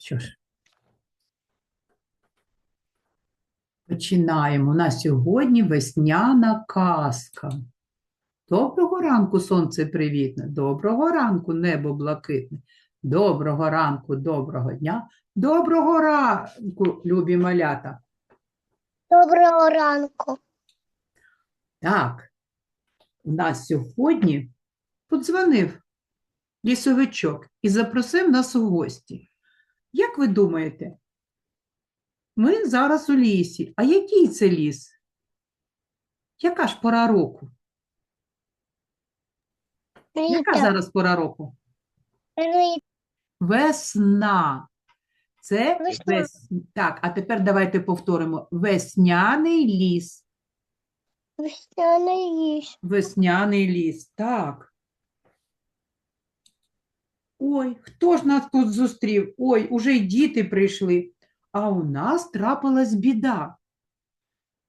Що ж. Починаємо. У нас сьогодні весняна казка. Доброго ранку, сонце привітне. Доброго ранку, небо блакитне. Доброго ранку, доброго дня. Доброго ранку, любі малята. Доброго ранку. Так, у нас сьогодні подзвонив лісовичок і запросив нас у гості. Як ви думаєте, ми зараз у лісі. А який це ліс? Яка ж пора року? Яка зараз пора року? Весна. Це Весна. вес... Так, а тепер давайте повторимо. Весняний ліс. Весняний ліс. Весняний ліс, так. Ой, хто ж нас тут зустрів? Ой, уже й діти прийшли. А у нас трапилась біда.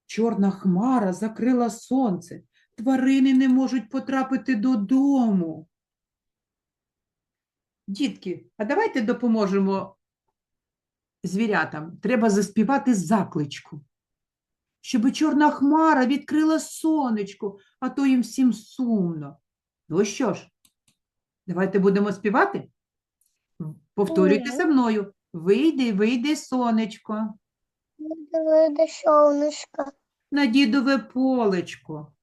Чорна хмара закрила сонце. Тварини не можуть потрапити додому. Дітки, а давайте допоможемо звірятам. Треба заспівати закличку щоби чорна хмара відкрила сонечко, а то їм всім сумно. Ну що ж, давайте будемо співати? Повторюйте за мною. Вийди, вийди, сонечко, Вийде сонечко. на дідове полечко,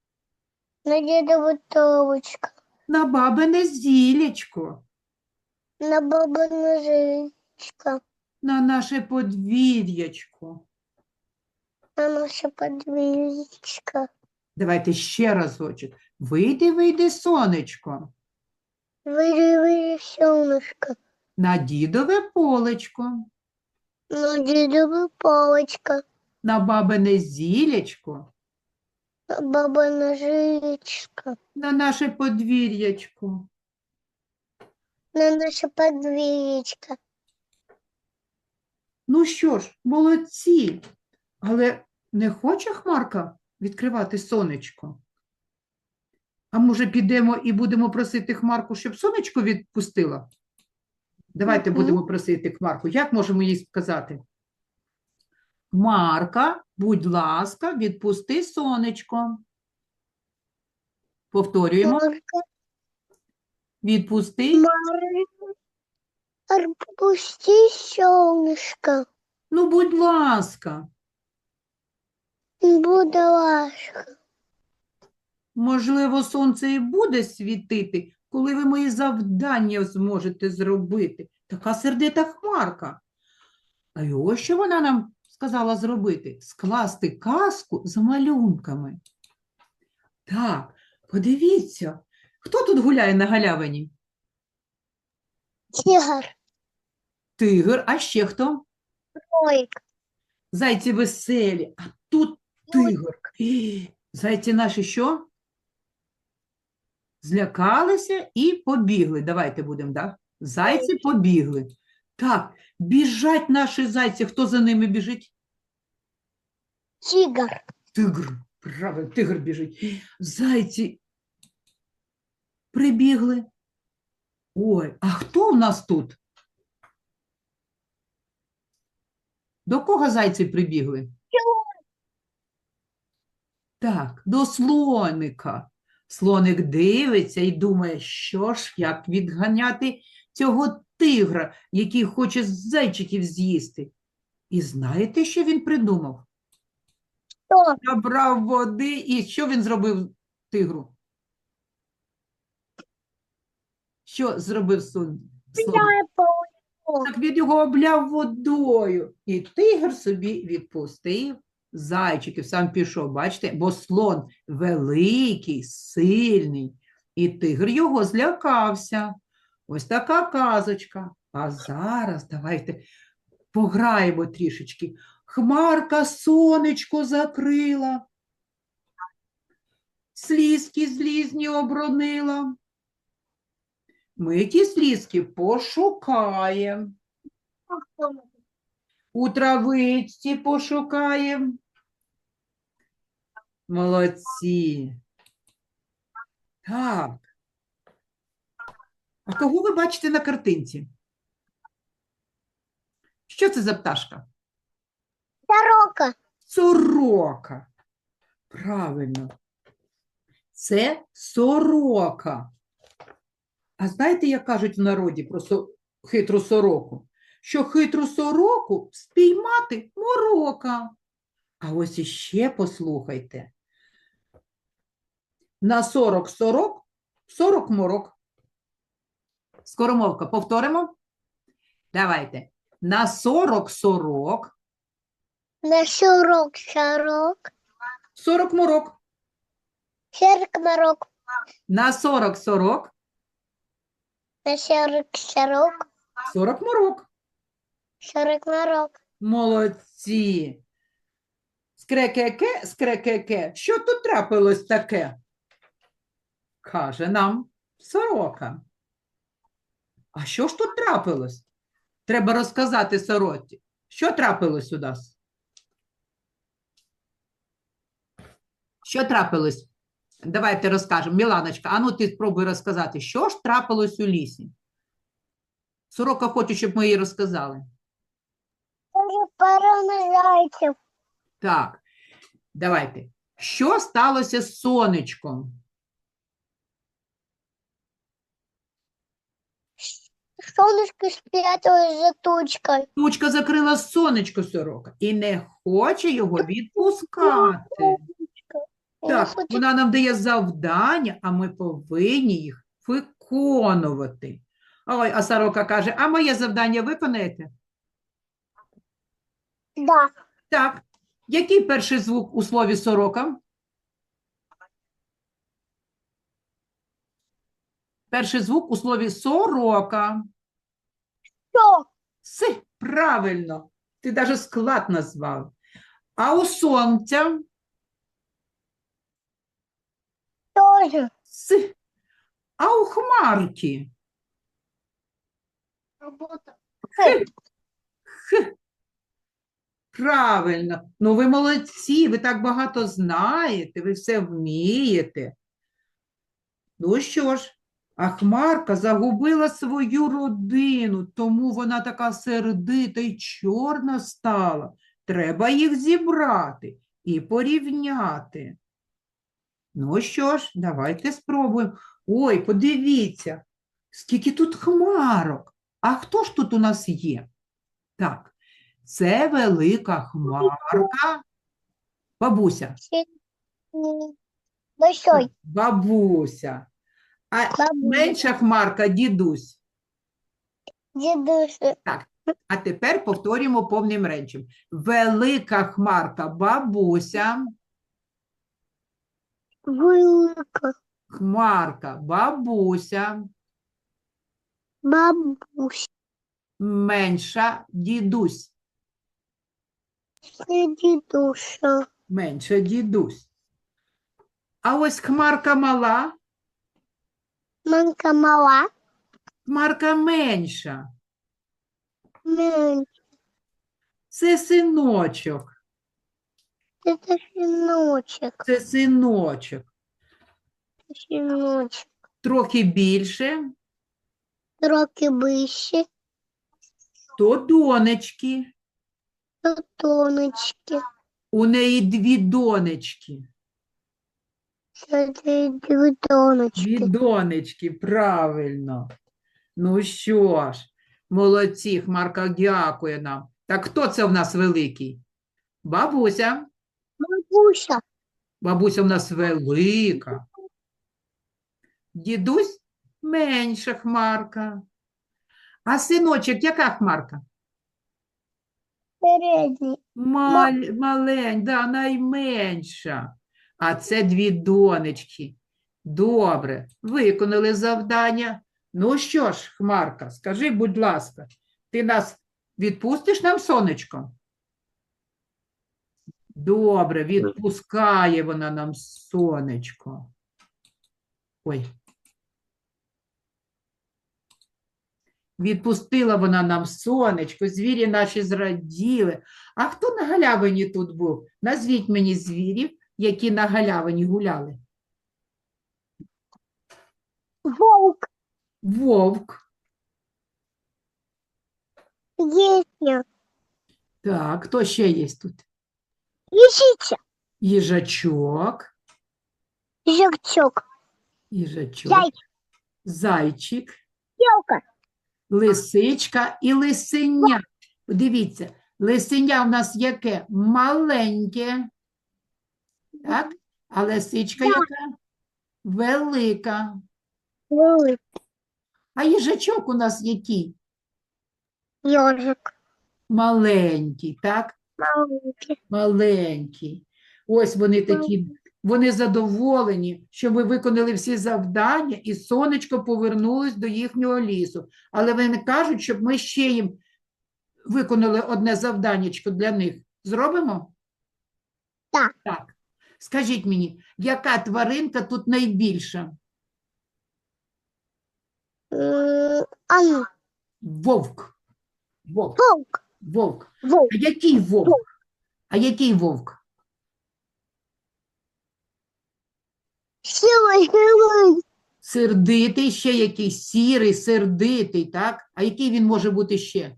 На дідову товочку. на бабине зілечко, На бабину жичку. на наше подвір'ячко. На наша подвір'ячка. Давайте ще разочок. Вийди, вийди, сонечко, Вийде, вийде сонечко. на дідове полечко, На дідову полочка. на бабине зілечко, На бабину жичку. на наше подвір'ячко. На наша подвір'ячка. Ну що ж, молодці, але не хоче Хмарка відкривати сонечко? А може підемо і будемо просити Хмарку, щоб сонечко відпустила? Давайте будемо просити Хмарку. Як можемо їй сказати? Хмарка, будь ласка, відпусти сонечко. Повторюємо. Відпусти. Марка. Отпусти сонечко. Ну, будь ласка. Буде ласка. Можливо, сонце і буде світити, коли ви мої завдання зможете зробити. Така сердита хмарка. А й ось що вона нам сказала зробити: скласти казку з малюнками. Так, подивіться, хто тут гуляє на галявині? Тигр. Тигр, а ще хто? Ой, Зайці веселі, а тут тигр. Зайці наші що? Злякалися і побігли. Давайте будемо, так? Зайці побігли. Так, біжать наші зайці. Хто за ними біжить? тигр. Тигр. Правильно, тигр біжить. Зайці прибігли. Ой, а хто в нас тут? До кого зайці прибігли? Так, до слоника. Слоник дивиться і думає, що ж, як відганяти цього тигра, який хоче зайчиків з'їсти. І знаєте, що він придумав? Що? Набрав води, і що він зробив тигру? Що зробив сон? слоник? Так він його обляв водою. І тигр собі відпустив зайчиків, сам пішов, бачите, бо слон великий, сильний, і тигр його злякався. Ось така казочка. А зараз давайте пограємо трішечки. Хмарка сонечко закрила, слізки злізні обронила. Ми ті слізки пошукаємо. У травичці пошукаємо. Молодці. Так. А кого ви бачите на картинці? Що це за пташка? Сорока. Сорока. Правильно. Це сорока. А знаєте, як кажуть в народі про хитру сороку? Що хитру сороку спіймати морока. А ось іще послухайте. На 40 сорок 40 морок. Скоромовка, повторимо? Давайте. На 40 сорок На сорок сорок. 40 морок. Сорок морок. На 40 сорок На сорок сорок. 40 морок. Сорок морок. Молодці. Скрекеке, скрекеке. Що тут трапилось таке? Каже нам сорока. А що ж тут трапилось? Треба розказати сороці. Що трапилось у нас? Що трапилось? Давайте розкажемо. Міланочка, а ну ти спробуй розказати, що ж трапилось у лісі? Сорока хоче, щоб ми їй розказали. Пара. Так, давайте. Що сталося з сонечком? Солнышко спряталось за тучкой. Тучка закрила сонечко сорока і не хоче його відпускати. Так, вона нам дає завдання, а ми повинні їх виконувати. Ой, а сорока каже: а моє завдання виконаєте? Да. Так. Який перший звук у слові сорока? Перший звук у слові сорока. Что? Си, правильно. Ти навіть склад назвав. А у сонця Тоже. си. А у хмарки Работа. Хи. Х. Правильно. Ну, ви молодці, ви так багато знаєте, ви все вмієте. Ну що ж, а Хмарка загубила свою родину, тому вона така сердита й чорна стала. Треба їх зібрати і порівняти. Ну що ж, давайте спробуємо. Ой, подивіться, скільки тут хмарок. А хто ж тут у нас є? Так, це велика хмарка. Бабуся, Большой. бабуся. А Бабуля. менша хмарка дідусь. Дедуся. А тепер повторюємо повним речем. Велика хмарка бабуся, Вылка. хмарка бабуся, Бабуся. менша дідусь, Дедуша. менша дідусь. А ось хмарка мала, Манка мала. хмарка менша. Мен. Це синочок, Это щеночек. це синочок. Щеночек. Трохи більше, Трохи вище. то донечки. Тоночки. У неї дві донечки. Это две тоночки. Дві донечки, правильно. Ну що ж, молодці, Хмарка дякує нам. Так хто це в нас великий? Бабуся. Бабуся. Бабуся в нас велика. Дідусь менша хмарка. А синочок, яка хмарка? Передній. Маль, малень, да, найменша. А це дві донечки. Добре, виконали завдання. Ну що ж, Хмарка, скажи, будь ласка, ти нас відпустиш нам сонечко? Добре, відпускає вона нам сонечко. Ой. Відпустила вона нам сонечко, звірі наші зраділи. А хто на галявині тут був? Назвіть мені звірів, які на галявині гуляли. Волк. Вовк, Єсня. Так, хто ще є тут? Лисиця. Їжачок, Жерчок. їжачок, Зайчик. зайчик, Білка. Лисичка і лисеня. Дивіться, лисеня в нас яке? Маленьке, так? А лисичка яка? Велика. Велик. А їжачок у нас який? Йожик. Маленький, так? Маленький. Маленький. Ось вони такі, вони задоволені, що ми виконали всі завдання, і сонечко повернулось до їхнього лісу. Але вони кажуть, щоб ми ще їм виконали одне завданнячко для них. Зробимо? Так. Так. Скажіть мені, яка тваринка тут найбільша? М, А ну. Вовк. Вовк. Вовк. А який вовк? А який вовк? Сердитий, ще якийсь сірий, сердитий, так? А який він може бути ще?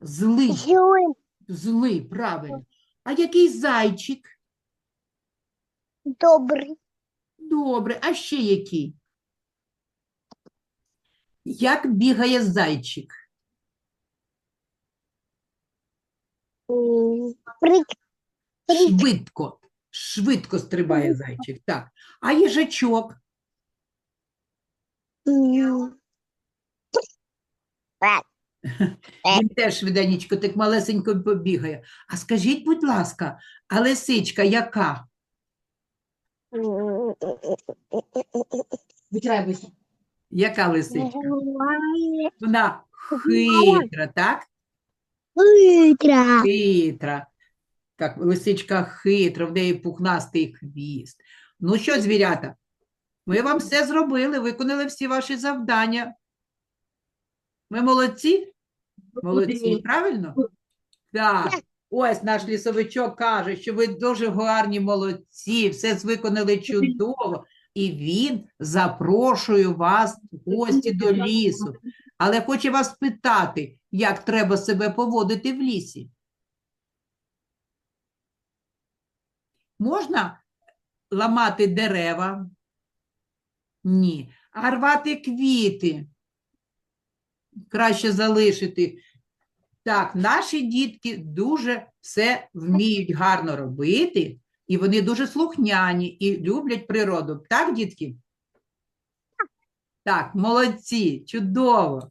Злий, злий, правильно. А який зайчик? Добрий. Добре, а ще який? Як бігає зайчик? М, Прик. Прик. Швидко, швидко стрибає зайчик, так. А їжачок? Він теж швиденечко, так малесенько побігає. А скажіть, будь ласка, а лисичка яка? Яка лисичка? Вона хитра, так? Хитра. Хитра. Так, лисичка хитра, в неї пухнастий хвіст. Ну що, звірята, ми вам все зробили, виконали всі ваші завдання. Ми молодці? Молодці, правильно? Так. Ось наш лісовичок каже, що ви дуже гарні молодці, все виконали чудово. І він запрошує вас в гості до лісу. Але хоче вас питати, як треба себе поводити в лісі. Можна ламати дерева? Ні. А рвати квіти? Краще залишити. Так, наші дітки дуже все вміють гарно робити, і вони дуже слухняні і люблять природу. Так, дітки? Так, молодці, чудово.